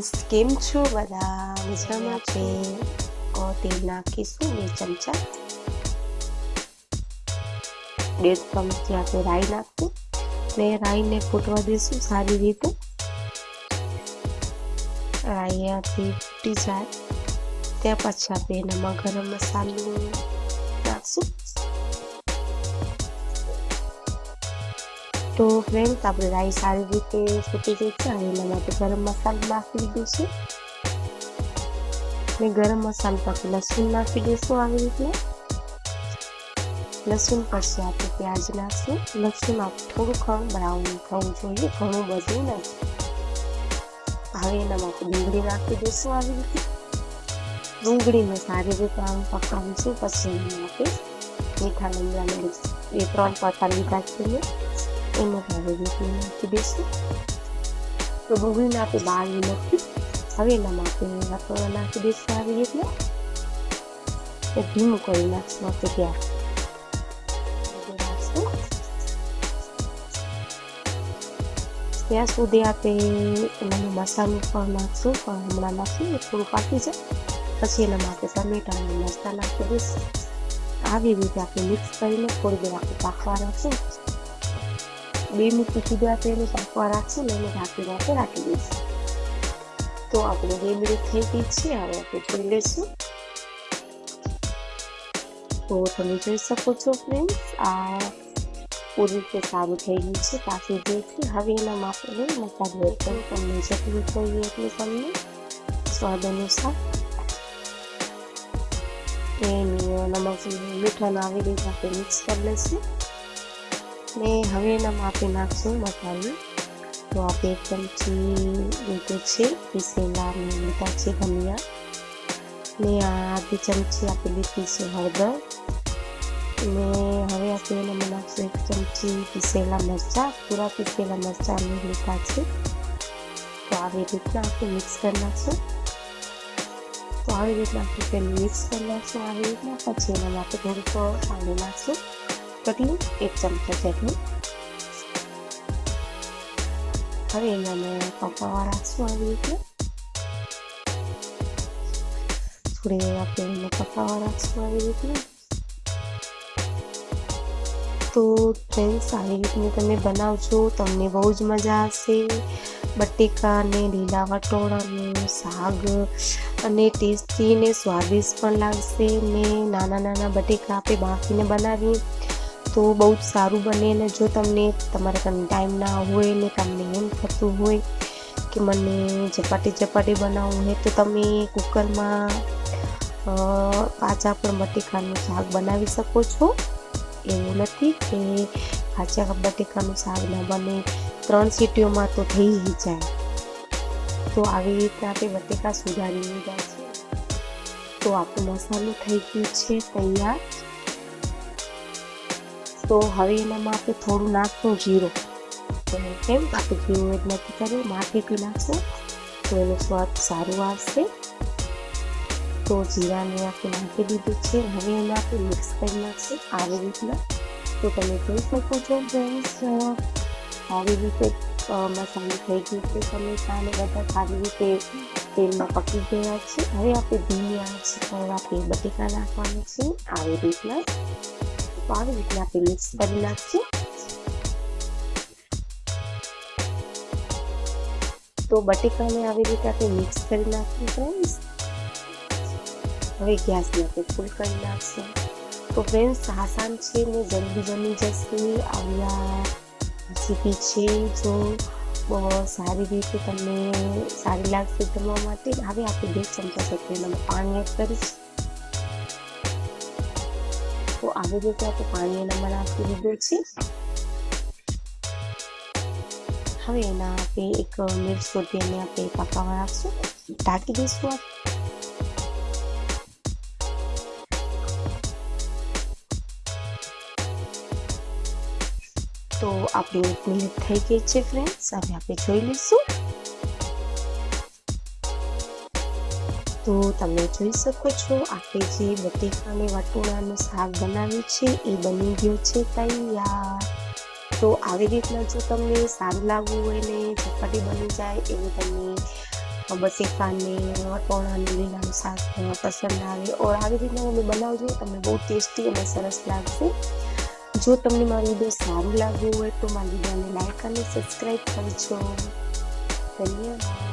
Friends કેમ છો બધા? મજામાં છે? તેલ નાખીશું બે ચમચા. ડેઢ ચમચી આપણે રાઈ નાખશું. ને રાઈને ફૂટવા દઈશું સારી રીતે. રાઈ અહીંયાથી ફૂટી જાય. ત્યાં પછી આપણે એનામાં ગરમ મસાલો નાખશું. તો ફ્રેન્ડ્સ આપણે રાઈ સારી રીતે સૂકી ગઈ છે અને એના માટે ગરમ મસાલો નાખી દઈશું અને ગરમ મસાલો પછી લસણ નાખી દઈશું આવી રીતે. લસણ પછી આપણે પ્યાજ નાખશું. લસણ આપણે થોડું ઘણું બ્રાઉન થવું જોઈએ, ઘણું બધું નથી હવે એના માટે ડુંગળી નાખી દઈશું આવી રીતે. ડુંગળીને સારી રીતે આમ પકાવીશું. પછી એમાં આપણે મીઠા લીમડા મિર્ચ એ ત્રણ પત્તા લીધા છે મેં એને સારી રીતે નાખી દઈશું તો ડુંગળીને આપણે બાળી નથી હવે એનામાં આપણે વટોળા નાખી દઈશું આવી રીતે એ ધીમું કરી નાખશું આપણે ત્યાં ત્યાં સુધી આપણે એનામાં મસાલો પણ નાખશું પણ હમણાં નાખશું થોડું પાકી છે પછી એના માટે ટમેટા અને મરચાં નાખી દઈશું આવી રીતે આપણે મિક્સ કરીને થોડી દેર આપણે પાકવા રાખશું બે મિનિટ સુધી આપણે એને પાકવા રાખશું ને એને રાખે રાખી દઈશું. તો આપણે બે મિનિટ થઈ ગઈ છે, હવે આપણે જોઈ લઈશું. તો તમે જોઈ શકો છો ફ્રેન્ડ્સ, આ પૂરી રીતે સારું થઈ ગયું છે પાકી ગયું હવે એનામાં આપણે મસાલો કરું તમને જેટલું જોઈએ એટલું તમને સ્વાદ અનુસાર એની નમક મીઠાનો આવી રીતે આપણે મિક્સ કરી લઈશું. ને હવે એનામાં આપણે નાખશું મસાલો. તો આપણે એક ચમચી લીધું છે પીસેલા લીધા છે ધનિયા. ને આ અડધી ચમચી આપણે છે હળદર. ને હવે આપણે એનામાં નાખશું એક ચમચી પીસેલા મરચાં. પૂરા પીસેલા મરચાં અમે લીધા છે. તો આવી રીતના આપણે મિક્સ કરી નાખશું. તો આવી રીતના આપણે મિક્સ કરી નાખશું, આવી રીતના. પછી એનામાં આપણે થોડુંક પાણી નાખશું. કેટલું એક ચમચા જેટલું હવે એનામાં પકાવવા રાખશું આવી રીતે. થોડી આપણે એને પકાવવા રાખશું આવી રીતે. તો ફ્રેન્ડ્સ આવી રીતને તમે બનાવજો, તમને બહુ જ મજા આવશે. બટેકા અને લીલા વટોળાનું શાક અને ટેસ્ટી ને સ્વાદિષ્ટ પણ લાગશે. ને નાના નાના બટેકા આપણે બાફીને બનાવીએ. તો બહુ જ સારું બને અને જો તમને તમારા કંઈ ટાઈમ ના હોય ને તમને એમ થતું હોય કે મને ચપાટી ચપાટી બનાવવું હોય, તો તમે કુકરમાં કાચા પણ બટેકાનું શાક બનાવી શકો છો. એવું નથી કે કાચા બટેકાનું શાક ના બને. ત્રણ સીટીઓમાં તો થઈ જ જાય. તો આવી રીતે આપણે બટેકા સુધારી લીધા છે. તો આપણો મસાલો થઈ ગયું છે તૈયાર. તો હવે એનામાં આપણે થોડું નાખશું જીરો. કેમ આપણે જીરું જ નથી કર્યું, માથેથી નાખશું. તો એનો સ્વાદ સારું આવશે. તો જીરાને આપણે નાખી દીધું છે. હવે એને આપણે મિક્સ કરી નાખશું આવી રીતના. તો તમે જોઈ શકો છો ફ્રેન્ડ્સ આવી રીતે મસાલો થઈ ગયું છે. ટમેટા અને બધા સારી રીતે તેલમાં પકી ગયા છે. હવે આપણે ધીમી આંચ પર આપણે બટેકા નાખવાનું છે આવી રીતના તો આવી રીતે આપણે મિક્સ કરી નાખશું તો બટેકાને આવી રીતે આપણે મિક્સ કરી નાખીએ ફ્રેન્ડ્સ હવે ગેસને આપણે ફૂલ કરી નાખશું તો ફ્રેન્ડ્સ આસાન છે ને જલ્દી બની જશે આવ્યા રેસીપી છે જો બહુ સારી રીતે તમને સારી લાગશે જમવા માટે હવે આપણે બે ચમચા સત્યનું પાણી એડ કરીશ તો આવી રીતે આપણે પાણી એનામાં નાખી દીધું છે હવે એના આપણે એક મિર્ચ રોટીને આપણે પકાવવા રાખશું ઢાંકી દઈશું આપણે તો આપણી એક થઈ ગઈ છે ફ્રેન્ડ્સ હવે આપણે જોઈ લઈશું તો તમે જોઈ શકો છો આપણે જે બટેકાને, વટોણાનું શાક બનાવ્યું છે, એ બની ગયું છે તૈયાર. તો આવી રીતના જો તમને સારું લાગવું હોય ને ચપાટી બની જાય એવું તમને બટેકાને, વટોણાને, લીલાનું શાક પસંદ આવે, ઓર આવી રીતના તમે બનાવજો, તમને બહુ ટેસ્ટી અને સરસ લાગશે. જો તમને મારું વીડિયો સારું લાગ્યું હોય તો મારી વિડીયોને લાઈક અને સબસ્ક્રાઈબ કરજો. ધન્યવાદ.